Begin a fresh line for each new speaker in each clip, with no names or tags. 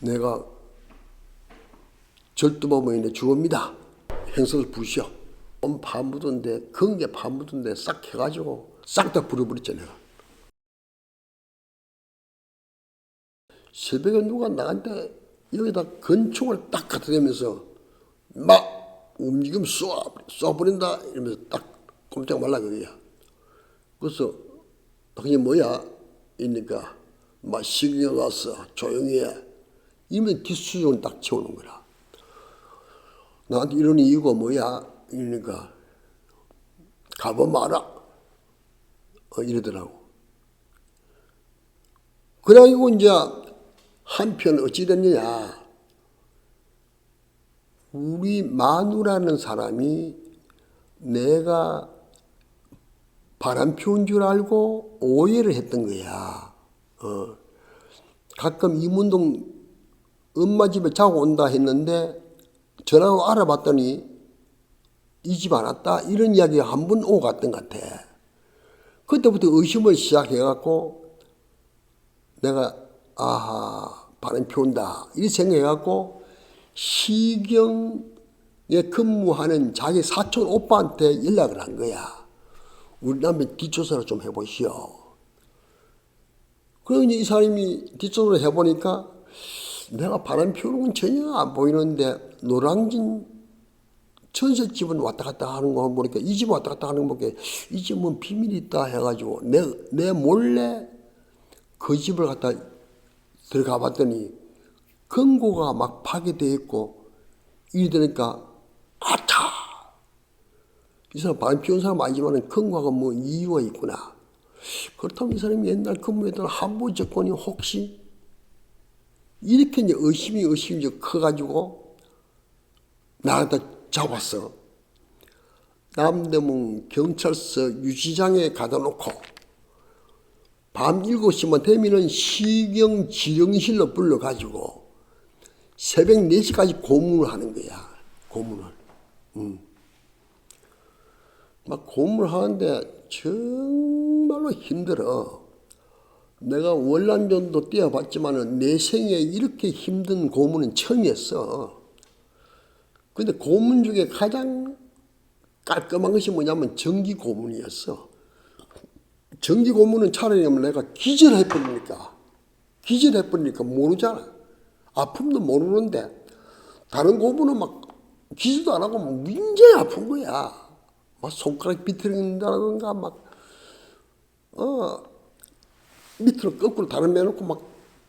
내가 절두범인의 주어입니다. 행선을. 온 파묻은데 건게 파묻은데 싹 해가지고 싹다 불어버렸죠 내가. 새벽에 누가 나한테 여기다 건총을 딱 갖다 대면서 막 움직임 쏘아 쏘아버린다 이러면서 딱 꼼짝 말라 그거야. 그래서 그게 뭐야? 이니까 막 시경 왔어 조용히 해. 이면 뒷수준을 딱 채우는 거라. 나한테 이런 이유가 뭐야? 이러니까 가봐 마라. 어, 이러더라고. 그래가지고 이제 한편 어찌 됐느냐. 우리 마누라는 사람이 내가 바람 피운 줄 알고 오해를 했던 거야. 어. 가끔 이문동 엄마 집에 자고 온다 했는데 전화로 알아봤더니 이 집 안 왔다 이런 이야기가 한 번 오고 갔던 것 같아. 그때부터 의심을 시작해갖고 내가 아하 바람 피운다 이 생각해갖고 시경에 근무하는 자기 사촌 오빠한테 연락을 한 거야. 우리 남편 뒷조사를 좀 해보시오. 그러니 이 사람이 뒷조사를 해보니까 내가 바람 피우는 건 전혀 안 보이는데 노량진 전셋집은 왔다 갔다 하는 거 보니까 이 집 왔다 갔다 하는 거 보니까 이 집은 비밀이 있다 해가지고 내, 내 몰래 그 집을 갖다 들어가 봤더니 금고가 막 파괴되어 있고 이래 되니까 아차! 이 사람 바람 피운 사람 아니지만 금고가 뭐 이유가 있구나. 그렇다면 이 사람이 옛날 근무했던 한부 정권이 혹시 이렇게 이제 의심이 의심이 이제 커가지고 나한테 잡았어. 남대문 경찰서 유치장에 가다 놓고 밤 7시만 되면은 시경 지령실로 불러가지고 새벽 4시까지 고문을 하는 거야. 고문을. 음. 막 고문을 하는데 정말로 힘들어. 내가 월남전도 뛰어봤지만은 내 생에 이렇게 힘든 고문은 처음이었어. 근데 고문 중에 가장 깔끔한 것이 뭐냐면 정기 고문이었어. 정기 고문은 차라리 내가 기절해버리니까, 기절해버리니까 모르잖아. 아픔도 모르는데, 다른 고문은 막 기절도 안 하고 문제 아픈 거야. 막 손가락 비틀린다든가, 막, 어, 밑으로 거꾸로 다른 매놓고 막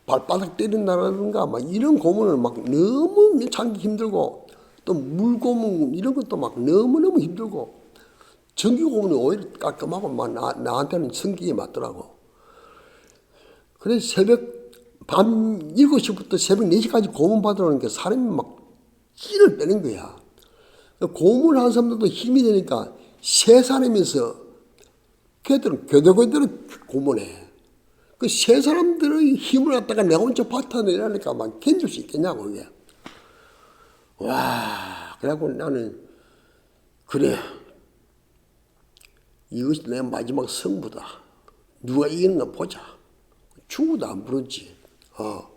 발바닥 때린다든가 막 이런 고문을 막 너무 참기 힘들고 또 물고문 이런 것도 막 너무너무 힘들고 전기 고문이 오히려 깔끔하고 막 나, 나한테는 성격이 맞더라고. 그래서 새벽 밤 7시부터 새벽 4시까지 고문 받으라는 게 사람이 막 끼를 빼는 거야. 고문을 하는 사람들도 힘이 되니까 세 사람이서 걔들은 교대교대로 고문해. 그 세 사람들의 힘을 갖다가 내가 혼자 받아내라니까 막 견딜 수 있겠냐고, 그게. 와, 그래갖고 나는, 그래. 이것이 내 마지막 승부다. 누가 이기는가 보자. 죽어도 안 부르지. 어.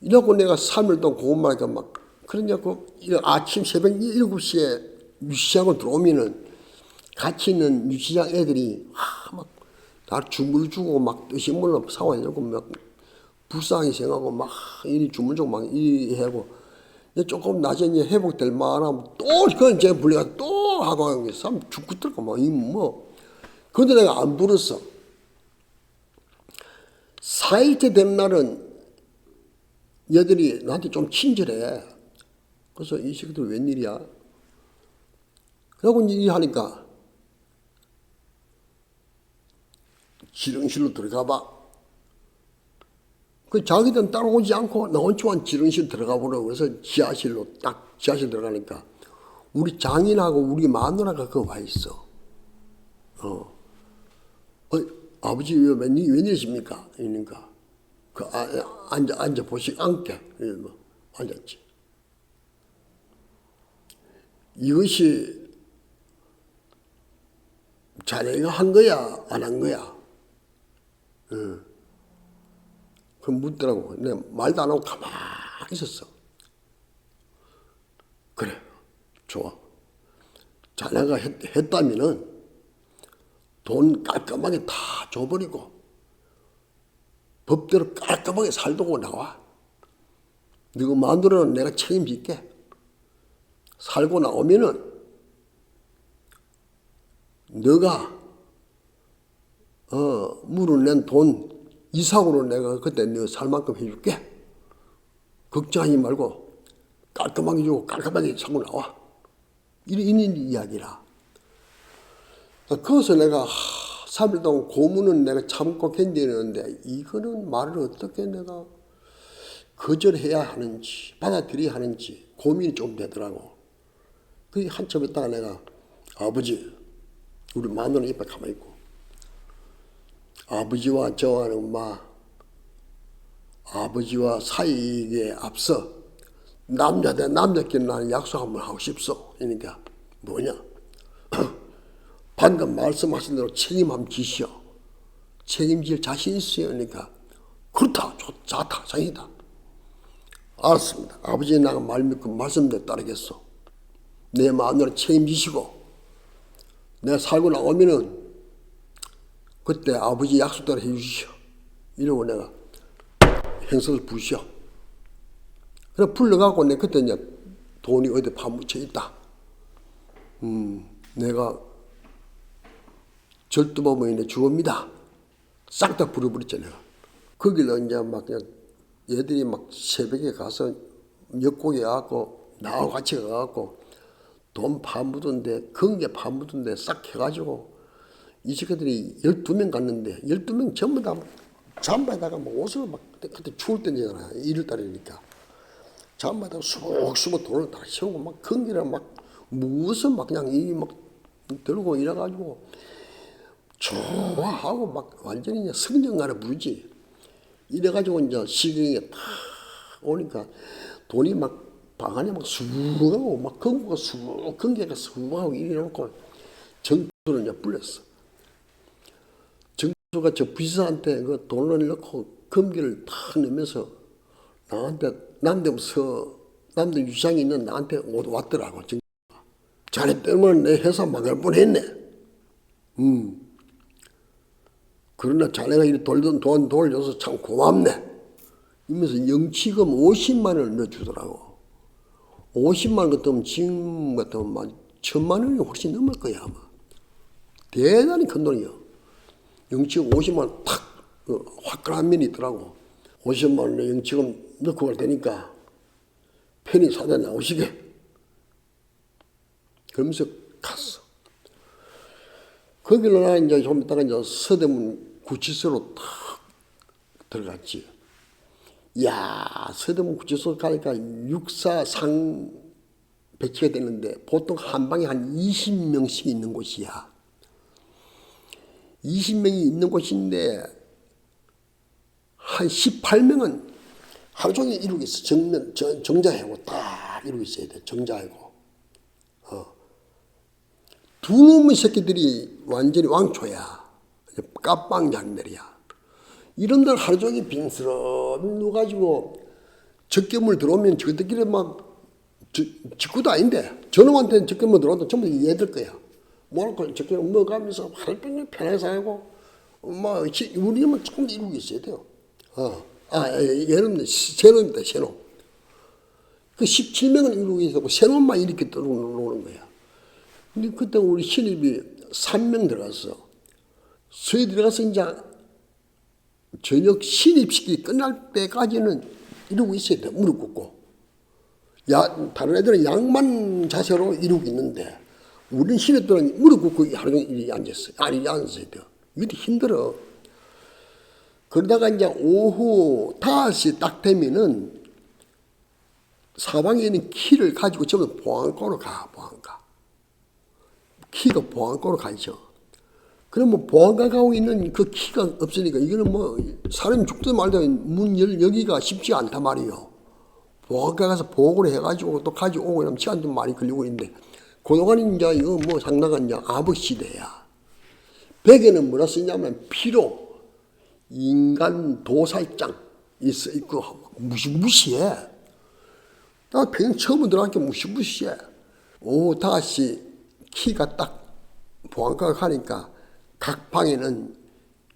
이러고 내가 3일 동안 그러니까 막, 그러냐고, 아침 새벽 7시에 유치장으로 들어오면은 같이 있는 유치장 애들이, 하, 막, 날 주물 주고 막 몰라 사와이고 막 불쌍히 생각하고 막 이리 주물 주고 막 이리 하고 이제 조금 낮에 이제 회복될 만하면 또 그건 제가 불려가 또 하고 참 죽고 들고 막이뭐 근데 내가 안 불었어. 4일째 된 날은 얘들이 나한테 좀 친절해. 그래서 이 새끼들 웬일이야? 그러고 이제 하니까 지령실로 들어가 봐. 그 자기들은 따라오지 않고 나 혼자만 지령실 들어가 보라고 그래서 지하실로 딱 지하실 들어가니까 우리 장인하고 우리 마누라가 거기 와 있어. 어. 어 아버지 왜 웬일, 웬일이십니까? 이러니까 그 아, 앉아 앉아 보시 앉게 이러고 앉았지. 이것이 자네가 한 거야 안 한 거야? 그 묻더라고. 내가 말도 안 하고 가만히 있었어. 그래, 좋아. 자네가 했, 했다면은 돈 깔끔하게 다 줘버리고 법대로 깔끔하게 살도록 나와. 너가 마누라는 내가 책임질게. 살고 나오면은 너가 어 물어낸 돈 이상으로 내가 그때 너살 만큼 해줄게. 걱정하지 말고 깔끔하게 주고 깔끔하게 살고 나와. 이런, 이런 이야기라. 그래서 내가 하, 3일 동안 고문은 내가 참고 견디는데 이거는 말을 어떻게 내가 거절해야 하는지 받아들여야 하는지 고민이 좀 되더라고. 그 한참 있다가 내가 아버지 우리 마누라 옆에 가만히 있고 아버지와 저와는 마 아버지와 사이에 앞서 남자 대 남자끼리 나는 약속 한번 하고 싶소. 그러니까 뭐냐? 방금 말씀하신 대로 책임 한번 지시오. 책임질 자신 있어요. 그러니까 그렇다. 좋, 좋다. 자신이다. 알았습니다. 아버지 나가 말 믿고 말씀대로 따르겠소. 내 마누라 책임지시고 내가 살고 나오면은 그때 아버지 약속대로 해주시오. 이러고 내가 행사를 부시오. 그래 불러갖고 내 그때 이제 돈이 어디 파묻혀 있다. 음, 내가 절도범인의 주어입니다. 싹 다 부려버렸죠 내가. 거기를 이제 막 그냥 얘들이 막 새벽에 가서 역곡에 가갖고 나하고 같이 가갖고 돈 파묻은데 건게 파묻은데 싹 해가지고 이 새끼들이 12명 갔는데 12명 전부 다 잠바에다가 뭐 옷을 막 그때 추울 때잖아. 1월 달이니까. 잠바에다가 쑥 숨어 돈을 다 채우고 막 건기를 막 무슨 막 그냥 이 막 들고 이래가지고 좋아하고 막 완전히 그냥 성령가를 부르지. 이래가지고 이제 시경에 탁 오니까 돈이 막 방 안에 막 수하고 막 건구가 수 건개가 수하고 이래놓고 정수를 이제 불렀어. 정수가 저 비서한테 그 돈을 넣고 금기를 탁 넣으면서 나한테 남대서 남대 유상이 있는 나한테 오- 왔더라고. 자네 때문에 내 회사 망할 뻔했네. 음. 그러나 자네가 이 돌던 돈 돌려서 참 고맙네. 이러면서 영치금 50만 원을 넣어주더라고. 50만 원 같으면 지금 같으면 막 천만 원이 훨씬 넘을 거야 아마. 대단히 큰 돈이요. 영치금 50만 원 탁, 어, 화끈한 면이 있더라고. 50만 원에 영치금 넣고 갈 테니까 편히 사다 나오시게. 그러면서 갔어. 거기로 나 이제 좀 있다가 이제 서대문 구치소로 탁 들어갔지. 야 서대문 구치소 가니까 육사상 배치가 되는데 보통 한 방에 한 20명씩 있는 곳이야. 20명이 있는 곳인데 한 18명은 하루 종일 이루고 있어. 정면, 정, 정자하고 딱 이루고 있어야 돼. 정자하고. 두 놈의 새끼들이 완전히 왕초야. 깜빵장들이야. 이런 데를 하루 종일 빈스럽 누가지고 적개물 들어오면 저들끼리 막 저, 직구도 아닌데 저놈한테는 적개물 들어온다 전부 얘들 거야. 적개물 먹으면서 하루 종일 편하게 살고 뭐 지- 우리는 조금 이루고 있어야 돼요. 어. 아, 얘는 세놈입니다, 세놈. 그 17명은 이루고 있었고 세놈만 이렇게 들어오는 거야. 근데 그때 우리 신입이 3명 들어갔어. 수에 들어가서 이제 저녁 신입식이 끝날 때까지는 이러고 있어야 돼. 무릎 꿇고. 야, 다른 애들은 양만 자세로 이러고 있는데, 우리는 신입들은 무릎 꿇고 하루 종일 앉았어요. 아니, 돼. 이게 힘들어. 그러다가 이제 오후 5시 딱 되면은 사방에 있는 키를 가지고 전부 보안과로 가, 보안과. 키가 보안과로 가죠. 그러면 보안과 가고 있는 그 키가 없으니까 이거는 뭐 사람이 죽든 말든 문 열, 여기가 쉽지 않단 말이에요. 보안과 가서 보고를 해가지고 또 가져오고 이러면 시간도 많이 걸리고 있는데 이제 이거 뭐 상당한 이제 아부 시대야. 백에는 뭐라 쓰냐면 피로 인간 도살장 있어 있고 무시무시해. 나 평생 처음 들어가니까 무시무시해. 오후 5시 키가 딱 보안과가 가니까 각 방에는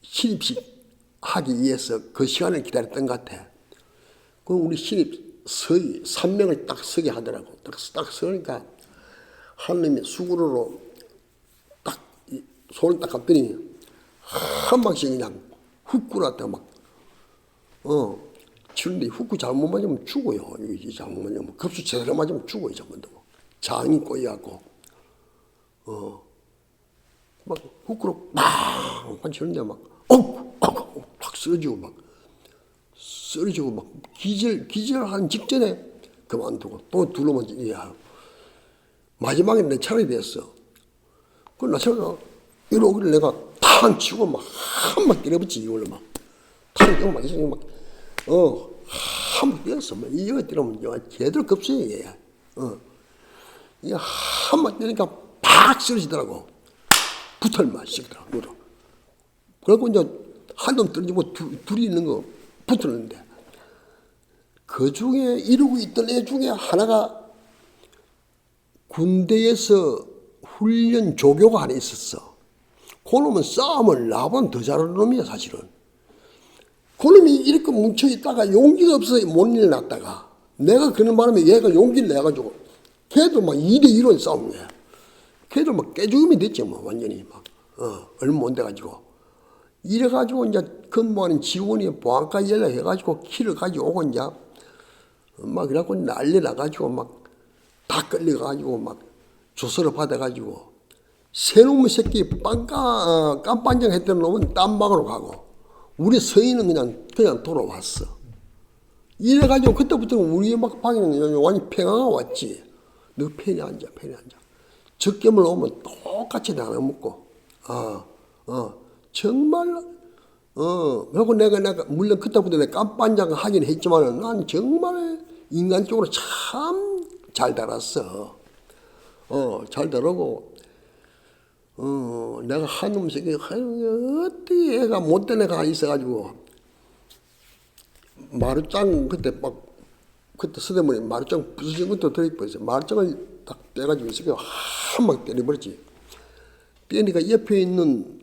신입식 하기 위해서 그 시간을 기다렸던 것 같아. 그 우리 신입 서희 3명을 딱 서게 하더라고. 딱, 딱 서니까 한 놈이 수구로로 딱이 손을 딱 갔더니 한 방씩 그냥 훅 굴었다 막. 어. 치는데 훅구 잘못 맞으면 죽어요. 이게 잘못 맞으면 급수 제대로 맞으면 죽어요. 전부 장이 꼬여갖고. 어. 막 훅구로 빵 치는데 막 어, 어, 확 쓰러지고 막 쓰러지고 막 기절 기절하는 직전에 그만두고 또 둘러만 야 마지막에 내 차례 됐어. 그 나처럼 이러고 내가 탕 치고 막 한방 때려붙지 이걸로 막탕 치고 막 이렇게 막어 한방 때렸어. 막 이거 때리면 요 제대로 급수해 얘. 어. 이거 한방 때리니까 팍 쓰러지더라고. 붙을만 시키더라고. 누로. 그래갖고 이제 한놈 떨어지고 두, 둘이 있는 거 붙었는데 그 중에 이러고 있던 애 중에 하나가 군대에서 훈련 조교가 하나 있었어. 그놈은 싸움을 나보다 더 잘하는 놈이야 사실은. 그놈이 이렇게 뭉쳐 있다가 용기가 없어서 못 일어났다가 내가 그런 바람에 얘가 용기를 내가지고 걔도 막 2대1로 싸운 거야. 걔도 막 깨죽음이 됐지 뭐 완전히 막 어, 얼마 못 돼가지고 이래가지고 이제 근무하는 직원이 보안과 연락해가지고 키를 가지고 오고 이제 막 그래갖고 난리 나가지고 막 다 끌려가지고 막 조서를 받아가지고 새놈의 새끼 빵까 어, 깜빵장 했던 놈은 딴방으로 가고 우리 서인은 그냥 그냥 돌아왔어. 이래가지고 그때부터 우리 막 방에는 완전 평화가 왔지. 너 편히 앉아, 편히 앉아. 적gem을 오면 똑같이 나눠 먹고, 어, 어, 정말, 어, 그리고 내가, 내가, 물론 그때부터 내가 깜pan장 하긴 했지만은 난 정말 인간적으로 참 잘 달았어. 어, 잘 달하고, 어, 내가 한놈 새끼, 어떻게 애가 못된 애가 있어가지고, 마루짱 그때 막 그때 서대문에 마루짱 부서진 것도 들어있어 마루짱을 딱 떼가지고 있으니까 한방 때려버렸지. 때니까 옆에 있는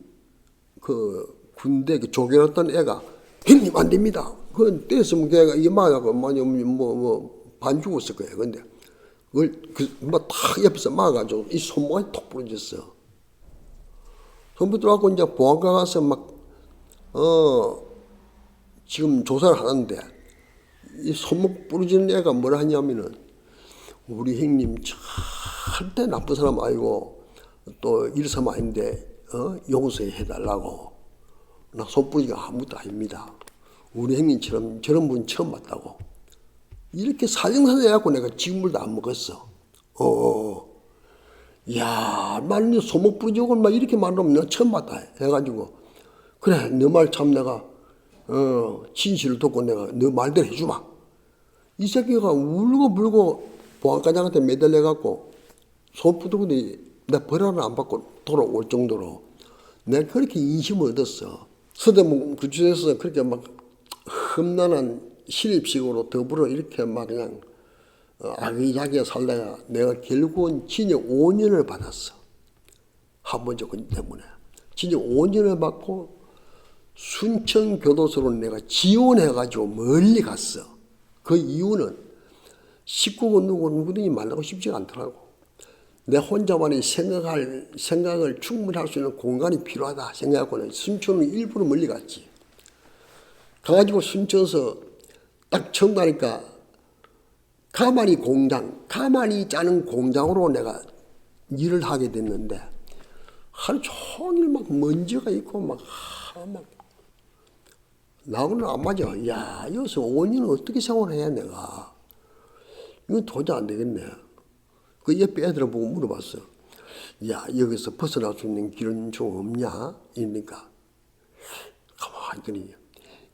그 군대 그 조교였던 애가 형님 안 됩니다. 그건 떼었으면 걔가 이게 막아고 뭐뭐뭐 반 죽었을 거예요. 근데 그걸 그뭐딱 옆에서 막아가지고 이 손목이 톡 부러졌어. 손부 들어가고 이제 보안과 가서 막 어 지금 조사를 하는데 이 손목 부러지는 애가 뭐라 하냐면은 우리 형님 절대 나쁜 사람 아니고 또 일삼 아닌데 어? 용서해 달라고 나 손부리가 아무것도 아닙니다. 우리 형님처럼 저런 분 처음 봤다고 이렇게 사정사정 해갖고 내가 지금물도 안 먹었어. 어, 어. 야, 말니 손목 부러지고 막 이렇게 말하면 내가 처음 봤다 해가지고 그래 너 말 참 내가 어, 진실을 듣고 내가 너 말대로 해주마. 이 새끼가 울고 불고 보안과장한테 매달려갖고 손 부드러운데 내 벌하나 안 받고 돌아올 정도로 내가 그렇게 인심을 얻었어. 서대문 구치소에서 그렇게 막 험난한 신입식으로 더불어 이렇게 막 그냥 어, 아기자기하게 살다가 내가 결국은 징역 5년을 받았어. 한번 조건 때문에. 징역 5년을 받고 순천 교도소로 내가 지원해가지고 멀리 갔어. 그 이유는 식구가 누구 누구든지 만나고 싶지가 않더라고. 내 혼자만이 생각할 생각을 충분히 할 수 있는 공간이 필요하다 생각하고는 순천을 일부러 멀리 갔지. 가가지고 순천서 딱 처음 가니까 가만히 공장, 가만히 짜는 공장으로 내가 일을 하게 됐는데 하루 종일 막 먼지가 있고 막, 하, 막 나하고는 안 맞아. 야, 여기서 5년 어떻게 생활해야 내가. 이건 도저히 안 되겠네. 그 옆에 애들을 보고 물어봤어. 야, 여기서 벗어날 수 있는 길은 좀 없냐? 이러니까. 가만히 있더니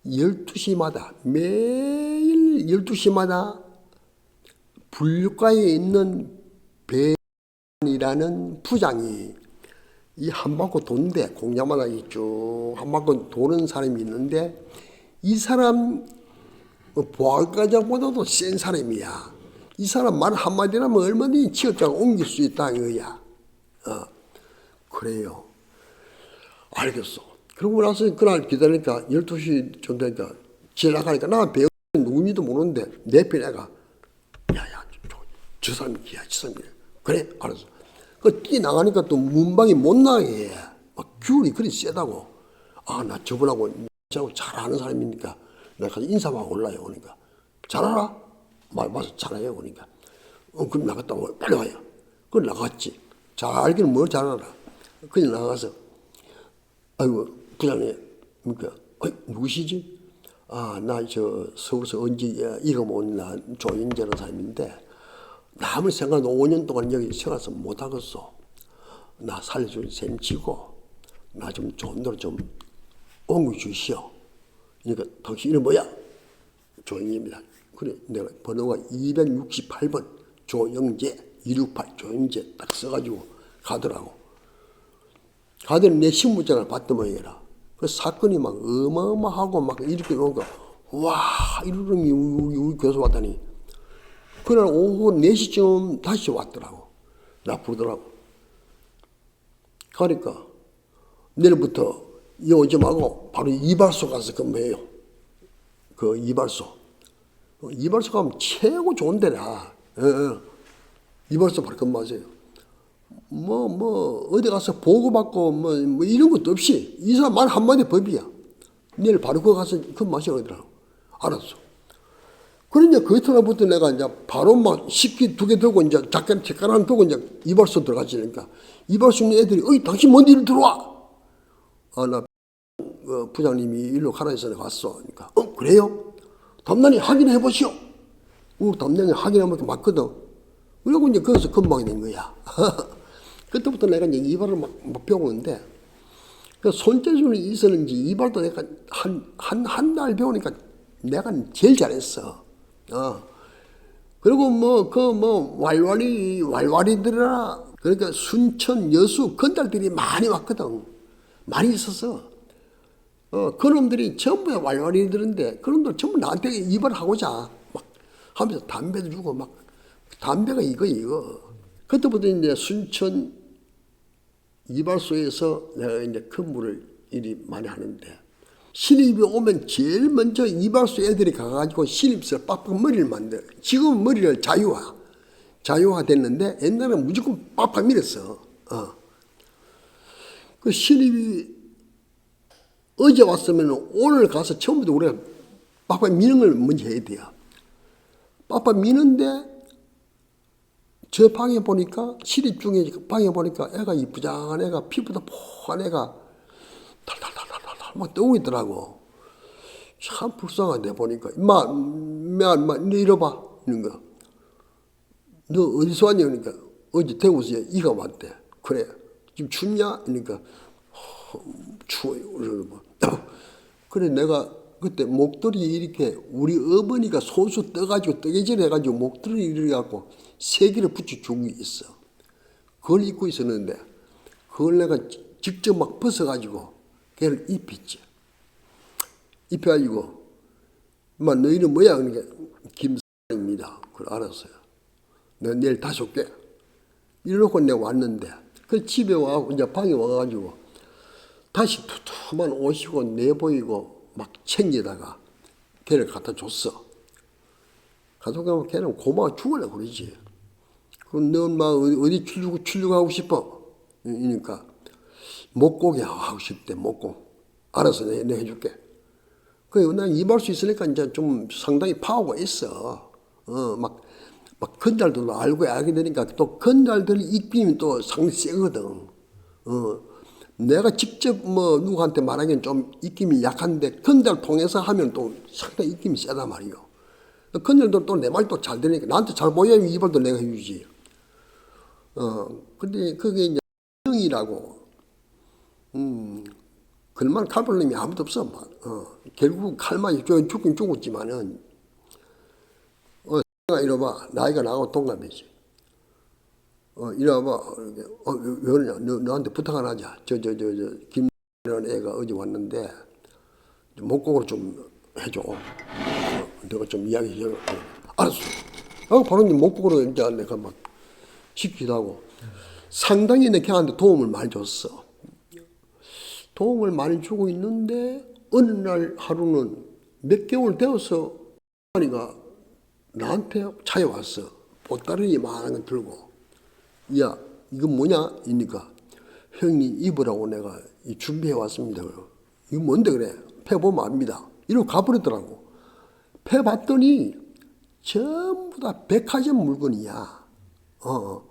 12시마다, 매일 12시마다 불가에 있는 배이라는 부장이 이 한 바퀴 돈대 공장마다 쭉한 바퀴 도는 사람이 있는데 이 사람 어, 보안과장보다도 센 사람이야. 이 사람 말 한마디라면 얼마든지 취업장 옮길 수 있다 이거야. 어, 그래요. 알겠어. 그러고 나서 그날 기다리니까 12시 좀 되니까 지나가니까 나 배우 누군지도 모르는데 내 편애가 야야 저, 저 사람이 기야 저 사람이 그래 알았어. 그 뛰 나가니까 또 문방이 못 나가게 해. 막 귤이 그리 세다고. 아 나 저분하고 저하고 잘 아는 사람이니까 내가 가서 인사하고 올라요 그러니까 잘 알아? 말 봐서 잘해요 그러니까 어 그럼 나갔다 와 빨리 와요. 그걸 나갔지. 잘 알기는 뭘 잘 알아. 그냥 나가서 아이고 부장님 그러니까 어이, 누구시지? 아 나 저 서울서 언제 이름 온 나 조인재라는 사람인데 남을 생각 5년 동안 여기 생활해서 못하겠어. 나 살려줄 셈 치고 나 좀 좋은 데로 좀 옮겨 주시오. 그러니까 당신 이름 뭐야? 조영재입니다. 그래 내가 번호가 268번 조영재 268 조영재 딱 써가지고 가더라고. 가더니 내 신분증을 받더만 해라. 그 사건이 막 어마어마하고 막 이렇게 오니까 와 이러니 우리, 우리 교수 왔다니 그날 오후 4시쯤 다시 왔더라고. 나 부르더라고. 가니까 내일부터 이 오지 말고 바로 이발소 가서 근무해요. 그 이발소. 어, 이발소 가면 최고 좋은 데라. 예, 예. 이발소 바로 근무하세요. 뭐, 뭐, 어디 가서 보고받고, 뭐, 뭐, 이런 것도 없이, 이 사람 말 한마디 법이야. 내일 바로 거 가서 근무하시라 그러더라고. 알았어. 그러니까 그 이튿날부터 내가 이제 바로 막 식기 두 개 들고 이제 자켓 책가랑 들고 이제 이발소 들어가지니까 이발소 있는 애들이 어이 당신 뭔 일로 들어와? 아나 어, 부장님이 일로 가라 해서 내가 왔어. 그러니까 어 그래요? 담당이 확인해 보시오. 우리 담당이 확인하면 맞거든. 그러고 이제 거기서 근무하게 된 거야. 그때부터 내가 이제 이발을 막, 막 배우는데 그 손재주는 있었는지 이발도 내가 한 한 한 달 배우니까 내가 제일 잘했어. 어. 그리고 뭐 그 뭐 왈왈이 왈왈이들이라 그러니까 순천 여수 건달들이 많이 왔거든. 많이 있었어. 어, 그놈들이 전부 왈왈이들인데 그놈들 전부 나한테 이발하고자 막 하면서 담배도 주고 막 담배가 이거 이거. 그때부터 이제 순천 이발소에서 내가 이제 근무를 일이 많이 하는데 신입이 오면 제일 먼저 이발소 애들이 가가지고 신입서 빡빡 머리를 만들어. 지금 머리를 자유화. 자유화 됐는데 옛날에는 무조건 빡빡 밀었어. 어. 그 신입이 어제 왔으면 오늘 가서 처음부터 우리가 빡빡 미는 걸 먼저 해야 돼요. 빡빡 미는데 저 방에 보니까 시립 중에 그 방에 보니까 애가 이쁘장한 애가 피부도 포한 애가 달달달달달 막 떠고 있더라고. 참 불쌍하대 보니까 임마 임마 임마 너 이러봐 이런 거. 너 어디서 왔냐 그러니까 어제 대구에서 이가 왔대. 그래 지금 춥냐 그러니까 허, 추워요 그러고 뭐. 그래 내가 그때 목도리 이렇게 우리 어머니가 손수 떠가지고 뜨개질 해가지고 목도리 이렇게 갖고 세 개를 붙여준 게 있어. 그걸 입고 있었는데 그걸 내가 지- 직접 막 벗어가지고 걔를 입혔지. 입혀가지고 마너 이름 뭐야? 그러니까 김사입니다. 그걸 알았어요. 내가 내일 다시 올게. 이러고 내가 왔는데 그 집에 와 이제 방에 와가지고 다시 두툼한 옷이고 내보이고 막 챙기다가 걔를 갖다 줬어. 가져가면 걔는 고마워 죽을래 그러지. 그럼 너 엄마 어디, 출국, 출국하고 싶어? 이니까 목고기 하고 싶대 목고. 알았어 내가, 내가 해줄게. 그래 난 입할 수 있으니까 이제 좀 상당히 파워가 있어. 어 막 막 건달들도 알고 알게 되니까 또 건달들 입김이 또 상당히 세거든. 어 내가 직접 뭐 누구한테 말하기엔 좀 입김이 약한데 건달 통해서 하면 또 상당히 입김이 세단 말이요. 건달도 또 내말또잘 들으니까 나한테 잘 보여야 이발도 내가 해주지. 어 근데 그게 이제 형이라고 음 그만 칼볼 놈이 아무도 없어. 막. 어 결국 칼만 죽긴 죽었지만은 어 이러봐 나이가 나하고 동갑이지. 어, 이래봐. 이렇게, 어, 왜, 왜 그러냐. 너, 너한테 부탁 하나 하자. 저, 저, 저, 저, 김이라는 애가 어제 왔는데, 좀 목공으로 좀 해줘. 어, 내가 좀 이야기해. 알았어. 아, 바로 이제 목국으로 이제 내가 막 시키기도 하고. 상당히 내 걔한테 도움을 많이 줬어. 도움을 많이 주고 있는데 어느 날 하루는 몇 개월 되어서 아니가 나한테 차에 왔어. 보따리 많은 거 들고. 야, 이거 뭐냐? 이니까 형님 입으라고 내가 이 준비해 왔습니다. 이거 뭔데 그래? 패보면 압니다. 이러고 가버리더라고. 패 봤더니 전부 다 백화점 물건이야. 어.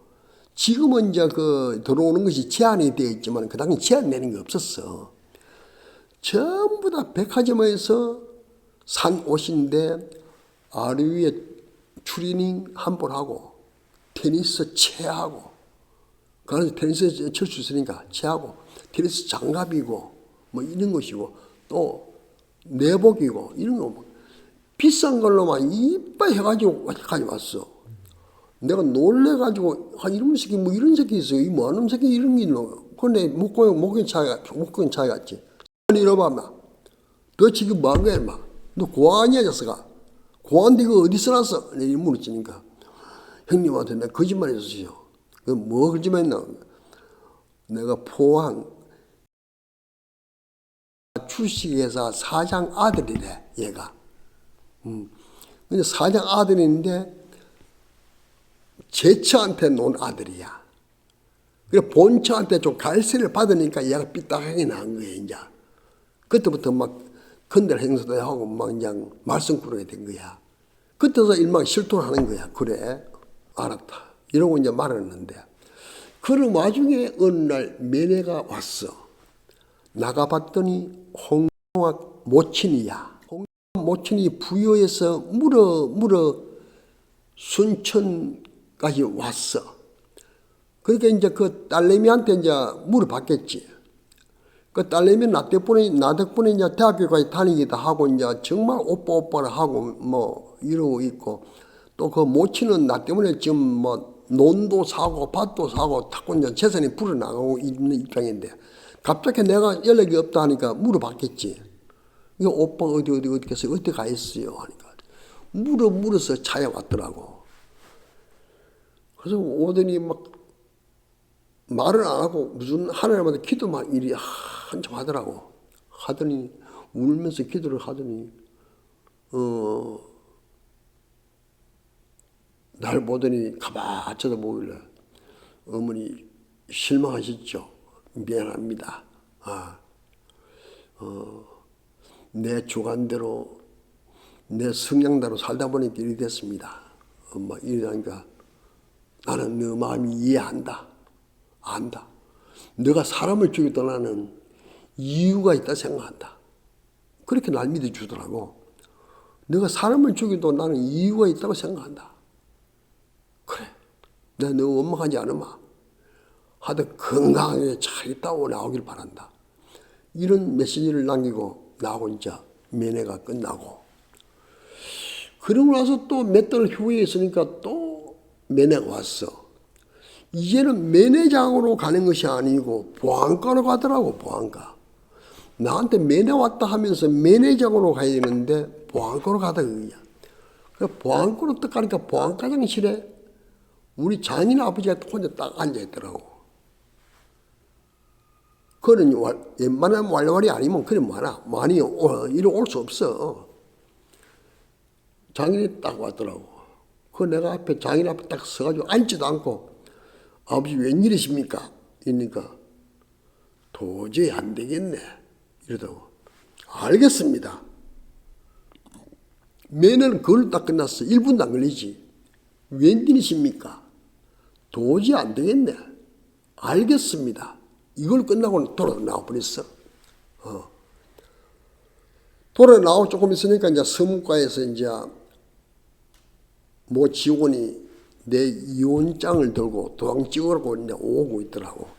지금은 이제 그 들어오는 것이 제한이 되어 있지만 그 당시 제한 내는 게 없었어. 전부 다 백화점에서 산 옷인데 아래 위에 추리닝 한번 하고 테니스 채하고 그래서 테니스 칠수 있으니까 채하고 테니스 장갑이고 뭐 이런 것이고 또 내복이고 이런 거뭐 비싼 걸로만 이빨 해가지고 가져왔어. 내가 놀래가지고 아 이런 새끼 뭐 이런 새끼 있어요. 이 뭐하는 새끼 이런 게 있노. 근데 목고 목인 차가 목인 차이 같지. 이러봐 마. 너 지금 뭐한 거야 마. 너 고아니야 자식아. 고아인데 이거 어디서 났어? 내가 물었으니까 형님한테 내가 거짓말 했었어요. 그뭐 거짓말했나? 내가 포항 주식회사 사장 아들이래 얘가. 음. 근데 사장 아들인데 제처한테 논 아들이야. 그래 본처한테 좀 갈세를 받으니까 얘가 삐딱하게 나온 거야 이제. 그때부터 막 건들 행사도 하고 막 그냥 말썽꾸러기 된 거야. 그때서 일막 실토하는 거야. 그래 알았다. 이러고 이제 말했는데 그런 와중에 어느 날 매네가 왔어. 나가봤더니 홍학 모친이야. 홍 모친이 부여에서 물어 물어 순천까지 왔어. 그러니까 이제 그 딸내미한테 이제 물어봤겠지. 그 딸내미 나 덕분에 나 덕분에 이제 대학교까지 다니기도 하고 이제 정말 오빠 오빠를 하고 뭐 이러고 있고 또 그 모친은 나 때문에 지금 뭐 논도 사고 밭도 사고 이제 재산이 불어나가고 있는 입장인데 갑자기 내가 연락이 없다 하니까 물어봤겠지. 이거 오빠 어디 어디 어디 가서 어디 가 있어요 하니까 물어 물어서 차에 왔더라고. 그래서 오더니 막 말을 안 하고 무슨 하나님한테 기도만 일이 한참 하더라고. 하더니 울면서 기도를 하더니 어. 날 보더니 가만 쳐다보길래 어머니 실망하셨죠? 미안합니다. 아, 어, 내 주관대로 내 성향대로 살다 보니까 일이 됐습니다. 엄마 이러니까 나는 너 마음이 이해한다. 안다. 너가 사람을 죽이던 나는 이유가 있다 생각한다. 그렇게 날 믿어주더라고. 너가 사람을 죽여도 나는 이유가 있다고 생각한다. 내가 너 원망하지 않으마. 하여튼 건강하게 잘 있다고 나오길 바란다. 이런 메시지를 남기고 나하고 이제 면회가 끝나고. 그러고 나서 또 몇 달 후에 있으니까 또 면회가 왔어. 이제는 면회장으로 가는 것이 아니고 보안과로 가더라고 보안과. 나한테 면회 왔다 하면서 면회장으로 가야 되는데 보안과로 가다 그거야. 그 보안과로 딱 가니까 보안과장실에 우리 장인 아버지가 혼자 딱 앉아 있더라고. 그는 웬만한 왈왈이 아니면 그래 많아. 많이 이리 올 수 없어. 장인이 딱 왔더라고. 그 내가 앞에 장인 앞에 딱 서가지고 앉지도 않고 아버지 웬일이십니까? 이러니까 도저히 안 되겠네. 이러더라고. 알겠습니다. 매는 그걸 딱 끝났어. 1분도 안 걸리지. 웬일이십니까? 도저히 안 되겠네. 알겠습니다. 이걸 끝나고 돌아 나와 버렸어. 어. 돌아 나오고 조금 있으니까 이제 서문과에서 이제 뭐 직원이 내 이혼장을 들고 도장 찍으라고 오고 있더라고.